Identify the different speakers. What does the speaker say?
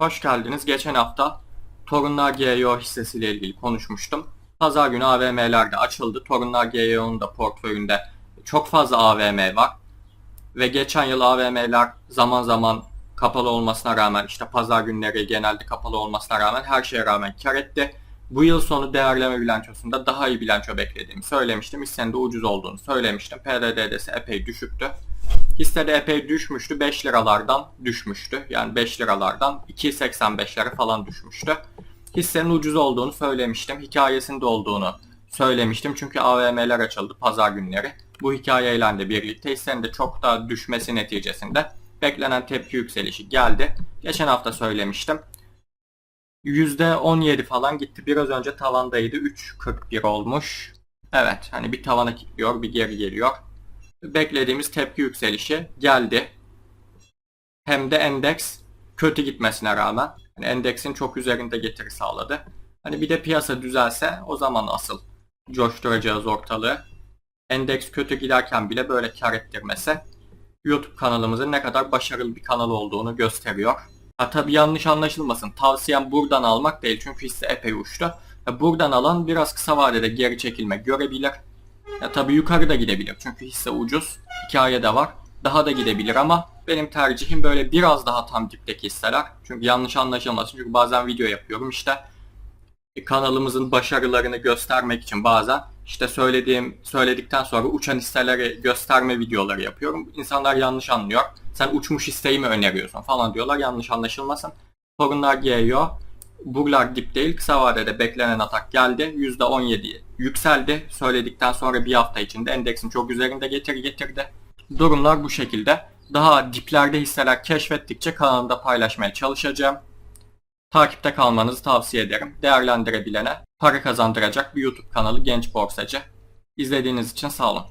Speaker 1: Hoş geldiniz. Geçen hafta Torunlar GEO hissesiyle ilgili konuşmuştum. Pazar günü AVM'ler de açıldı. Torunlar GEO'nun da portföyünde çok fazla AVM var. Ve geçen yıl AVM'ler zaman zaman kapalı olmasına rağmen işte pazar günleri genelde kapalı olmasına rağmen her şeye rağmen kar etti. Bu yıl sonu değerleme bilançosunda daha iyi bilanço beklediğimi söylemiştim. Hissenin de ucuz olduğunu söylemiştim. PRDD'si epey düşüktü. Hisse de epey düşmüştü. 5 liralardan düşmüştü. Yani 5 liralardan 2.85'lere falan düşmüştü. Hissenin ucuz olduğunu söylemiştim. Hikayesinde olduğunu söylemiştim. Çünkü AVM'ler açıldı pazar günleri. Bu hikayeyle de birlikte hissenin de çok daha düşmesi neticesinde beklenen tepki yükselişi geldi. Geçen hafta söylemiştim. %17 falan gitti. Biraz önce tavandaydı. 3.41 olmuş. Evet hani bir tavana gidiyor bir geri geliyor beklediğimiz tepki yükselişi geldi. Hem de endeks kötü gitmesine rağmen hani endeksin çok üzerinde getiri sağladı. Hani bir de piyasa düzelse o zaman asıl coşturacağız ortalığı. Endeks kötü giderken bile böyle kar ettirmesi YouTube kanalımızın ne kadar başarılı bir kanal olduğunu gösteriyor. Ha tabi yanlış anlaşılmasın. Tavsiyem buradan almak değil çünkü hisse epey uçtu. Ha, buradan alan biraz kısa vadede geri çekilme görebilir. Ya tabii yukarı da gidebilir çünkü hisse ucuz. Hikaye de var. Daha da gidebilir ama benim tercihim böyle biraz daha tam dipteki hisseler. Çünkü yanlış anlaşılmasın. Çünkü bazen video yapıyorum işte e, kanalımızın başarılarını göstermek için bazen işte söylediğim söyledikten sonra uçan hisseleri gösterme videoları yapıyorum. İnsanlar yanlış anlıyor. Sen uçmuş hisseyi mi öneriyorsun falan diyorlar. Yanlış anlaşılmasın. Sorunlar geliyor. Buralar dip değil. Kısa vadede beklenen atak geldi. %17 yükseldi. Söyledikten sonra bir hafta içinde endeksin çok üzerinde getiri getirdi. Durumlar bu şekilde. Daha diplerde hisseler keşfettikçe kanalımda paylaşmaya çalışacağım. Takipte kalmanızı tavsiye ederim. Değerlendirebilene para kazandıracak bir YouTube kanalı Genç Borsacı. İzlediğiniz için sağ olun.